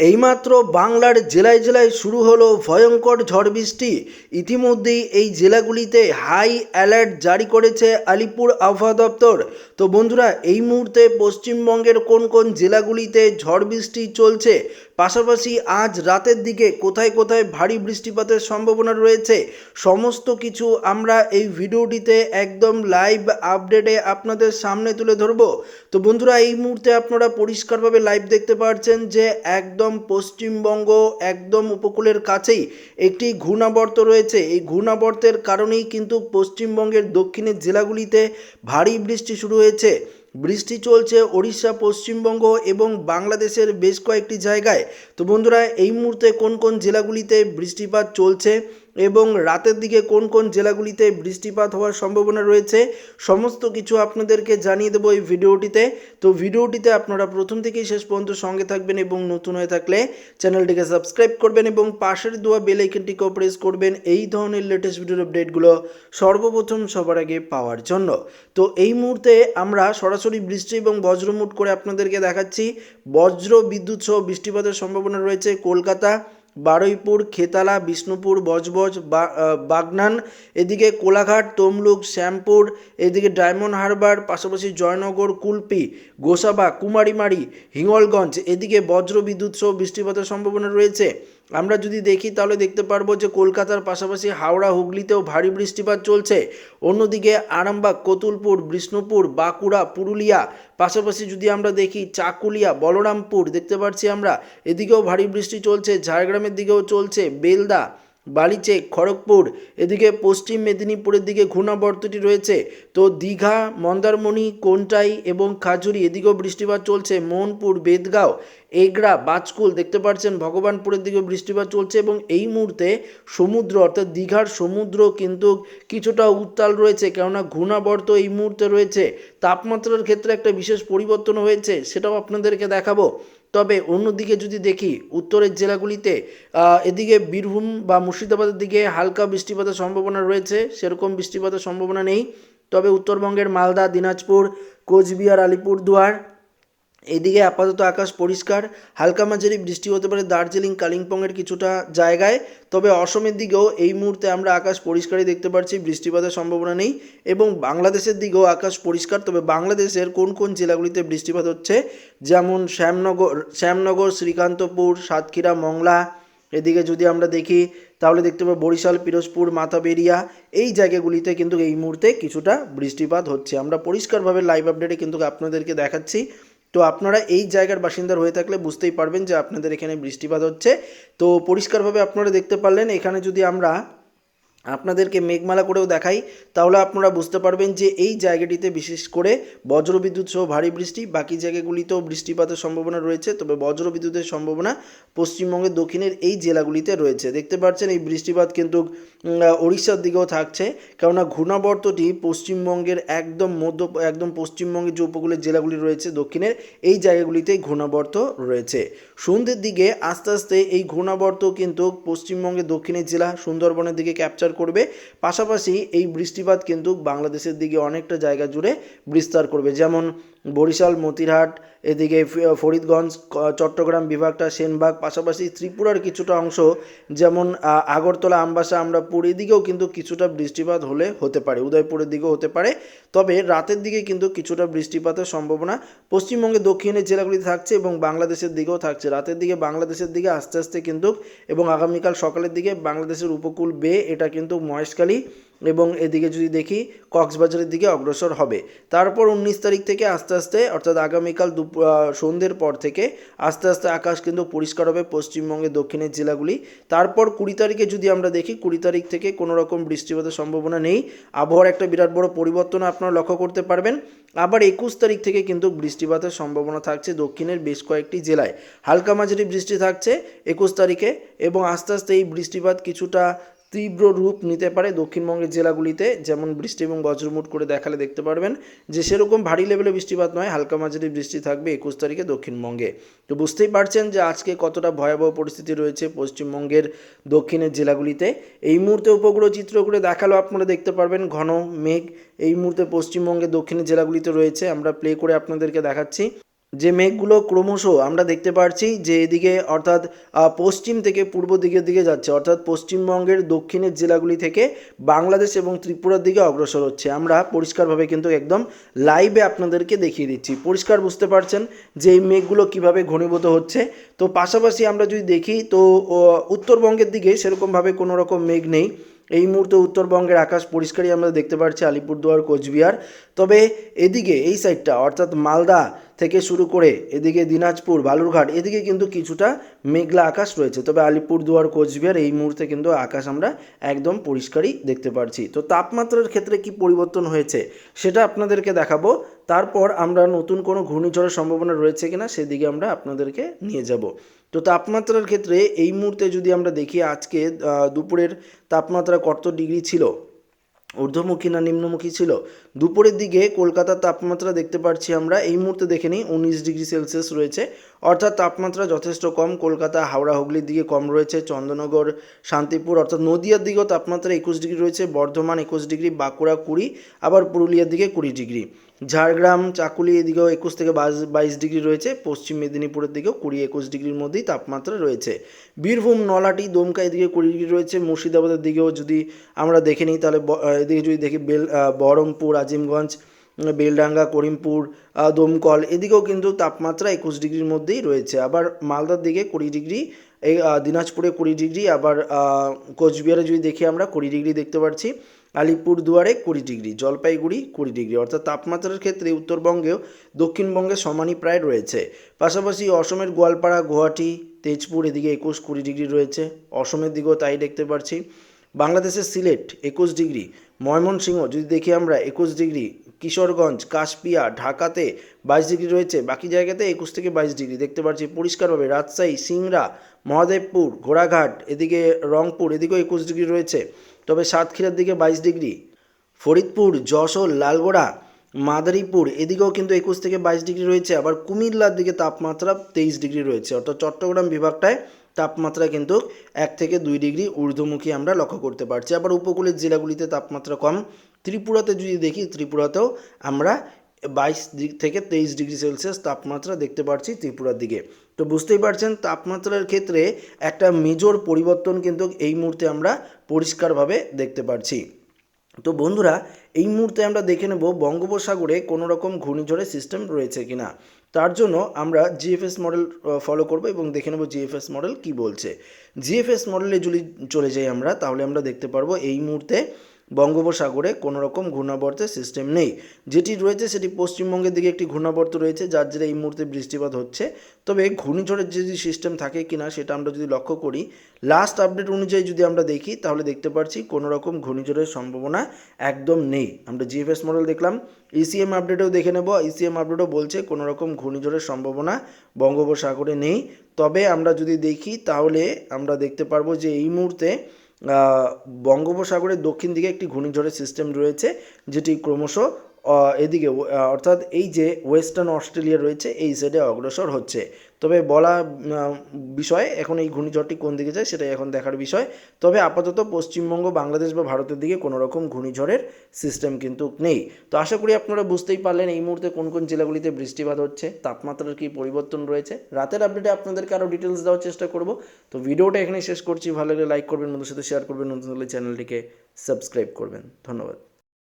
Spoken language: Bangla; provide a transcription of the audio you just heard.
এইমাত্র বাংলার জেলায় জেলায় শুরু হলো ভয়ঙ্কর ঝড় বৃষ্টি। ইতিমধ্যেই এই জেলাগুলিতে হাই অ্যালার্ট জারি করেছে আলিপুর আবহাওয়া দপ্তর। তো বন্ধুরা, এই মুহূর্তে পশ্চিমবঙ্গের কোন কোন জেলাগুলিতে ঝড় বৃষ্টি চলছে পাশাপাশি আজ রাতের দিকে কোথায় কোথায় ভারী বৃষ্টিপাতের সম্ভাবনা রয়েছে, সমস্ত কিছু আমরা এই ভিডিওটিতে একদম লাইভ আপডেটে আপনাদের সামনে তুলে ধরব। তো বন্ধুরা, এই মুহূর্তে আপনারা পরিষ্কারভাবে লাইভ দেখতে পাচ্ছেন যে একদম পশ্চিমবঙ্গ একদম উপকূলের কাছেই একটি ঘূর্ণাবর্ত রয়েছে। এই ঘূর্ণাবর্তের কারণেই কিন্তু পশ্চিমবঙ্গের দক্ষিণের জেলাগুলিতে ভারী বৃষ্টি শুরু হয়েছে। বৃষ্টি চলছে ওড়িশা, পশ্চিমবঙ্গ এবং বাংলাদেশের বেশ কয়েকটি জায়গায়। তো বন্ধুরা, এই মুহূর্তে কোন কোন জেলাগুলিতে বৃষ্টিপাত চলছে? এবং রাতের দিকে কোন কোন জেলাগুলিতে বৃষ্টিপাত হওয়ার সম্ভাবনা রয়েছে, সমস্ত কিছু আপনাদেরকে জানিয়ে দেবো এই ভিডিওটিতে। তো ভিডিওটিতে আপনারা প্রথম থেকেই শেষ পর্যন্ত সঙ্গে থাকবেন এবং নতুন হয়ে থাকলে চ্যানেলটিকে সাবস্ক্রাইব করবেন এবং পাশের দেওয়া বেল আইকনটিকেও প্রেস করবেন। এই ধরনের লেটেস্ট ভিডিওর আপডেটগুলো সর্বপ্রথম সবার আগে পাওয়ার জন্য। তো এই মুহূর্তে আমরা সরাসরি বৃষ্টি এবং বজ্রমুট করে আপনাদেরকে দেখাচ্ছি। বজ্র, বিদ্যুৎ সহ বৃষ্টিপাতের সম্ভাবনা রয়েছে কলকাতা বারুইপুর, খেতালা, বিষ্ণুপুর, বজবজ বাগনান, এদিকে কোলাঘাট, তমলুক, শ্যামপুর, এদিকে ডায়মন্ড হারবার, পাশাপাশি জয়নগর, কুলপি, গোসাবা, কুমারীমারি, হিঙ্গলগঞ্জ, এদিকে বজ্র বিদ্যুৎ সহ বৃষ্টিপাতের সম্ভাবনা রয়েছে। আমরা যদি দেখি তাহলে দেখতে পারব যে কলকাতার পাশাপাশি হাওড়া, হুগলিতেও ভারী বৃষ্টিপাত চলছে। অন্যদিকে আরামবাগ, কতুলপুর, বিষ্ণুপুর, বাঁকুড়া, পুরুলিয়া, পাশাপাশি যদি আমরা দেখি চাকুলিয়া, বলরামপুর, দেখতে পাচ্ছি আমরা, এদিকেও ভারী বৃষ্টি চলছে, ঝাড়গ্রামের দিকেও চলছে, বেলদা বালিচেক খড়গপুর, এদিকে পশ্চিম মেদিনীপুরের দিকে ঘূর্ণাবর্তটি রয়েছে। তো দীঘা, মন্দারমণি, কোনটাই এবং খাজুরি, এদিকেও বৃষ্টিপাত চলছে। মোহনপুর, বেদগাঁও এগরা বাজকুল দেখতে পাচ্ছেন ভগবানপুরের দিকে বৃষ্টিপাত চলছে এবং এই মুহূর্তে সমুদ্র, অর্থাৎ দীঘার সমুদ্র কিন্তু কিছুটা উত্তাল রয়েছে। কেননা ঘূর্ণাবর্ত এই মুহূর্তে রয়েছে। তাপমাত্রার ক্ষেত্রে একটা বিশেষ পরিবর্তন হয়েছে, সেটাও আপনাদেরকে দেখাবো। তবে অন্যদিকে যদি দেখি, উত্তরের জেলাগুলিতে এদিকে বীরভূম বা মুর্শিদাবাদের দিকে হালকা বৃষ্টিপাতের সম্ভাবনা রয়েছে, সেরকম বৃষ্টিপাতের সম্ভাবনা নেই। তবে উত্তরবঙ্গের মালদা, দিনাজপুর, কোচবিহার, আলিপুরদুয়ার এদিকে আপাতত আকাশ পরিষ্কার, হালকা মাঝারি বৃষ্টি হতে পারে দার্জিলিং, কালিম্পংয়ের কিছুটা জায়গায়, তবে অসমের দিকেও এই মুহূর্তে আমরা আকাশ পরিষ্কারই দেখতে পাচ্ছি বৃষ্টিপাতের সম্ভাবনা নেই এবং বাংলাদেশের দিকেও আকাশ পরিষ্কার, তবে বাংলাদেশের কোন কোন জেলাগুলিতে বৃষ্টিপাত হচ্ছে? যেমন শ্যামনগর শ্যামনগর, শ্রীকান্তপুর, সাতক্ষীরা, মংলা, এদিকে যদি আমরা দেখি, তাহলে দেখতে পাবো বরিশাল, পিরোজপুর, মাথাবেরিয়া, এই জায়গাগুলিতে কিন্তু এই মুহূর্তে কিছুটা বৃষ্টিপাত হচ্ছে। আমরা পরিষ্কারভাবে লাইভ আপডেটে কিন্তু আপনাদেরকে দেখাচ্ছি। তো আপনারা এই জায়গার বাসিন্দার হয়ে থাকলে বুঝতেই পারবেন যে আপনাদের এখানে বৃষ্টিপাত হচ্ছে। তো পরিষ্কারভাবে আপনারা দেখতে পারলেন, এখানে যদি আমরা আপনাদেরকে মেঘমালা করেও দেখাই, তাহলে আপনারা বুঝতে পারবেন যে এই জায়গাটিতে বিশেষ করে বজ্রবিদ্যুৎ সহ ভারী বৃষ্টি, বাকি জায়গাগুলিতেও বৃষ্টিপাতের সম্ভাবনা রয়েছে, তবে বজ্রবিদ্যুতের সম্ভাবনা পশ্চিমবঙ্গের দক্ষিণের এই জেলাগুলিতে রয়েছে। দেখতে পাচ্ছেন এই বৃষ্টিপাত কিন্তু ওড়িশার দিকেও থাকছে, কেননা ঘূর্ণাবর্তটি পশ্চিমবঙ্গের একদম মধ্য, একদম পশ্চিমবঙ্গের যে উপকূলের জেলাগুলি রয়েছে দক্ষিণের, এই জায়গাগুলিতেই ঘূর্ণাবর্ত রয়েছে। সন্ধ্যের দিকে আস্তে আস্তে এই ঘূর্ণাবর্ত কিন্তু পশ্চিমবঙ্গের দক্ষিণের জেলা সুন্দরবনের দিকে ক্যাপচার করবে। পাশাপাশি এই বৃষ্টিপাত কিন্তু বাংলাদেশের দিকে অনেকটা জায়গা জুড়ে বিস্তার করবে। যেমন বরিশাল, মতিরহাট এদিকে ফরিদগঞ্জ চট্টগ্রাম বিভাগটা সেনবাগ, পাশাপাশি ত্রিপুরার কিছুটা অংশ যেমন আগরতলা, আমবাসা, আমরাপুর, এদিকেও কিন্তু কিছুটা বৃষ্টিপাত হলে হতে পারে, উদয়পুরের দিকেও হতে পারে। তবে রাতের দিকে কিন্তু কিছুটা বৃষ্টিপাতের সম্ভাবনা পশ্চিমবঙ্গে দক্ষিণের জেলাগুলিতে থাকছে এবং বাংলাদেশের দিকেও থাকছে। রাতের দিকে বাংলাদেশের দিকে আস্তে আস্তে কিন্তু এবং আগামীকাল সকালের দিকে বাংলাদেশের উপকূল বে, এটা কিন্তু মহেশখালী এবং এদিকে যদি দেখি, কক্সবাজারের দিকে অগ্রসর হবে। তারপর উনিশ তারিখ থেকে আস্তে আস্তে, অর্থাৎ আগামীকাল দুপ সন্ধ্যের পর থেকে আস্তে আস্তে আকাশ কিন্তু পরিষ্কার হবে পশ্চিমবঙ্গের দক্ষিণের জেলাগুলি। তারপর কুড়ি তারিখে যদি আমরা দেখি, কুড়ি তারিখ থেকে কোনো রকম বৃষ্টিপাতের সম্ভাবনা নেই। আবহাওয়ার একটা বিরাট বড় পরিবর্তন আপনারা লক্ষ্য করতে পারবেন। আবার একুশ তারিখ থেকে কিন্তু বৃষ্টিপাতের সম্ভাবনা থাকছে দক্ষিণের বেশ কয়েকটি জেলায়। হালকা মাঝারি বৃষ্টি থাকছে একুশ তারিখে এবং আস্তে আস্তে এই বৃষ্টিপাত কিছুটা তীব্র রূপ নিতে পারে দক্ষিণবঙ্গের জেলাগুলিতে, যেমন বৃষ্টি এবং বজ্রমুট করে দেখালে দেখতে পারবেন যে সেরকম ভারী লেভেলে বৃষ্টিপাত নয়, হালকা মাঝারি বৃষ্টি থাকবে একুশ তারিখে দক্ষিণবঙ্গে। তো বুঝতেই পারছেন যে আজকে কতটা ভয়াবহ পরিস্থিতি রয়েছে পশ্চিমবঙ্গের দক্ষিণের জেলাগুলিতে। এই মুহূর্তে উপগ্রহ চিত্র করে দেখাল আপনারা দেখতে পারবেন ঘন মেঘ। এই মুহূর্তে পশ্চিমবঙ্গের দক্ষিণের জেলাগুলিতে রয়েছে, আমরা প্লে করে আপনাদেরকে দেখাচ্ছি। যে মেঘগুলো ক্রমশ আমরা দেখতে পাচ্ছি যে এদিকে অর্থাৎ পশ্চিম থেকে পূর্ব দিকের দিকে যাচ্ছে, অর্থাৎ পশ্চিমবঙ্গের দক্ষিণের জেলাগুলি থেকে বাংলাদেশ এবং ত্রিপুরার দিকে অগ্রসর হচ্ছে। আমরা পরিষ্কারভাবে কিন্তু একদম লাইভে আপনাদেরকে দেখিয়ে দিচ্ছি। পরিষ্কার বুঝতে পারছেন যে এই মেঘগুলো কীভাবে ঘনীভূত হচ্ছে। তো পাশাপাশি আমরা যদি দেখি, তো উত্তরবঙ্গের দিকে সেরকমভাবে কোনো রকম মেঘ নেই। এই মুহূর্তে উত্তরবঙ্গের আকাশ পরিষ্কারই আমরা দেখতে পাচ্ছি আলিপুরদুয়ার, কোচবিহার। তবে এদিকে এই সাইডটা অর্থাৎ মালদা থেকে শুরু করে এদিকে দিনাজপুর, বালুরঘাট, এদিকে কিন্তু কিছুটা মেঘলা আকাশ রয়েছে। তবে আলিপুরদুয়ার, কোচবিহার এই মুহূর্তে কিন্তু আকাশ আমরা একদম পরিষ্কারই দেখতে পাচ্ছি তো তাপমাত্রার ক্ষেত্রে কি পরিবর্তন হয়েছে সেটা আপনাদেরকে দেখাবো। তারপর আমরা নতুন কোনো ঘূর্ণিঝড়ের সম্ভাবনা রয়েছে কিনা সেদিকে আমরা আপনাদেরকে নিয়ে যাব। তো তাপমাত্রার ক্ষেত্রে এই মুহূর্তে যদি আমরা দেখি, আজকে দুপুরের তাপমাত্রা কত ডিগ্রি ছিল? ঊর্ধ্বমুখী না নিম্নমুখী ছিল? দুপুরের দিকে কলকাতার তাপমাত্রা দেখতে পাচ্ছি আমরা। এই মুহূর্তে দেখে নিই, উনিশ ডিগ্রি সেলসিয়াস রয়েছে। অর্থাৎ তাপমাত্রা যথেষ্ট কম। কলকাতা, হাওড়া, হুগলির দিকে কম রয়েছে। চন্দননগর শান্তিপুর, অর্থাৎ নদিয়ার দিকেও তাপমাত্রা একুশ ডিগ্রি রয়েছে। বর্ধমান একুশ ডিগ্রি, বাঁকুড়া কুড়ি, আবার পুরুলিয়ার দিকে কুড়ি ডিগ্রি। ঝাড়গ্রাম, চাকুলি এদিকেও একুশ থেকে বাইশ বাইশ ডিগ্রি রয়েছে। পশ্চিম মেদিনীপুরের দিকেও কুড়ি, একুশ ডিগ্রির মধ্যেই তাপমাত্রা রয়েছে। বীরভূম নলাটি দমকা এদিকে কুড়ি ডিগ্রি রয়েছে। মুর্শিদাবাদের দিকেও যদি আমরা দেখে নিই, তাহলে এদিকে যদি দেখি বেল বহরমপুর, আজিমগঞ্জ, বেলডাঙ্গা, করিমপুর দমকল, এদিকেও কিন্তু তাপমাত্রা একুশ ডিগ্রির মধ্যেই রয়েছে। আবার মালদার দিকে কুড়ি ডিগ্রি, এই দিনাজপুরে কুড়ি ডিগ্রি, আবার কোচবিহারে যদি দেখি আমরা কুড়ি ডিগ্রি দেখতে পাচ্ছি আলিপুর দুয়ারে কুড়ি ডিগ্রি, জলপাইগুড়ি কুড়ি ডিগ্রি। অর্থাৎ তাপমাত্রার ক্ষেত্রে উত্তরবঙ্গেও দক্ষিণবঙ্গে সমানই প্রায় রয়েছে। পাশাপাশি অসমের গোয়ালপাড়া, গুয়াহাটি, তেজপুর এদিকে একুশ কুড়ি ডিগ্রি রয়েছে। অসমের দিকেও তাই দেখতে পাচ্ছি বাংলাদেশের সিলেট একুশ ডিগ্রি, ময়মনসিংহ যদি দেখি আমরা একুশ ডিগ্রি, কিশোরগঞ্জ, কাশপিয়া, ঢাকাতে বাইশ ডিগ্রি রয়েছে। বাকি জায়গাতে একুশ থেকে বাইশ ডিগ্রি দেখতে পাচ্ছি পরিষ্কারভাবে রাজশাহী, সিংড়া, মহাদেবপুর, ঘোড়াঘাট, এদিকে রংপুর, এদিকেও একুশ ডিগ্রি রয়েছে। তবে সাতক্ষীরার দিকে বাইশ ডিগ্রি। ফরিদপুর, যশোর, লালগোড়া, মাদারীপুর এদিকেও কিন্তু একুশ থেকে বাইশ ডিগ্রি রয়েছে। আবার কুমিল্লার দিকে তাপমাত্রা তেইশ ডিগ্রি রয়েছে। অর্থাৎ চট্টগ্রাম বিভাগটায় তাপমাত্রা কিন্তু এক থেকে দুই ডিগ্রি ঊর্ধ্বমুখী আমরা লক্ষ্য করতে পারছি। আবার উপকূলের জেলাগুলিতে তাপমাত্রা কম। ত্রিপুরাতে যদি দেখি, ত্রিপুরাতেও আমরা বাইশ থেকে তেইশ ডিগ্রি সেলসিয়াস তাপমাত্রা দেখতে পাচ্ছি ত্রিপুরার দিকে। তো বুঝতেই পারছেন তাপমাত্রার ক্ষেত্রে একটা মেজর পরিবর্তন কিন্তু এই মুহূর্তে আমরা পরিষ্কারভাবে দেখতে পারছি। তো বন্ধুরা, এই মুহূর্তে আমরা দেখে নেব বঙ্গোপসাগরে কোনো রকম ঘূর্ণিঝড়ের সিস্টেম রয়েছে কিনা। তার জন্য আমরা জিএফএস মডেল ফলো করব এবং দেখে নেব জিএফএস মডেল কি বলছে। জিএফএস মডেলে যদি চলে যাই আমরা, তাহলে আমরা দেখতে পারব এই মুহূর্তে বঙ্গোপসাগরে কোনো রকম ঘূর্ণাবর্তের সিস্টেম নেই। যেটি রয়েছে সেটি পশ্চিমবঙ্গের দিকে একটি ঘূর্ণাবর্ত রয়েছে, যার জেরে এই মুহূর্তে বৃষ্টিপাত হচ্ছে। তবে ঘূর্ণিঝড়ের যদি সিস্টেম থাকে কিনা সেটা আমরা যদি লক্ষ্য করি লাস্ট আপডেট অনুযায়ী যদি আমরা দেখি, তাহলে দেখতে পাচ্ছি কোনো রকম ঘূর্ণিঝড়ের সম্ভাবনা একদম নেই। আমরা জিএফএস মডেল দেখলাম ইসিএম আপডেটেও দেখে নেব। ইসিএম আপডেটও বলছে কোনো রকম ঘূর্ণিঝড়ের সম্ভাবনা বঙ্গোপসাগরে নেই। তবে আমরা যদি দেখি, তাহলে আমরা দেখতে পারব যে এই মুহূর্তে বঙ্গোপসাগরের দক্ষিণ দিকে একটি ঘূর্ণিঝড়ের সিস্টেম রয়েছে, যেটি ক্রমশ এদিকে অর্থাৎ এই যে ওয়েস্টার্ন অস্ট্রেলিয়া রয়েছে, এই সাইডে অগ্রসর হচ্ছে। তবে বলা বিষয়, এখন এই ঘূর্ণিঝড়টি কোন দিকে যায় সেটাই এখন দেখার বিষয়। তবে আপাতত পশ্চিমবঙ্গ, বাংলাদেশ বা ভারতের দিকে কোনো রকম ঘূর্ণিঝড়ের সিস্টেম কিন্তু নেই। তো আশা করি আপনারা বুঝতেই পারলেন এই মুহূর্তে কোন কোন জেলাগুলিতে বৃষ্টিপাত হচ্ছে, তাপমাত্রার কী পরিবর্তন রয়েছে। রাতের আপডেটে আপনাদেরকে আরও ডিটেলস দেওয়ার চেষ্টা করব। তো ভিডিওটা এখানে শেষ করছি। ভালো লাগলে লাইক করবেন বন্ধুর সাথে শেয়ার করবেন, নতুন হলে চ্যানেলটিকে সাবস্ক্রাইব করবেন। ধন্যবাদ।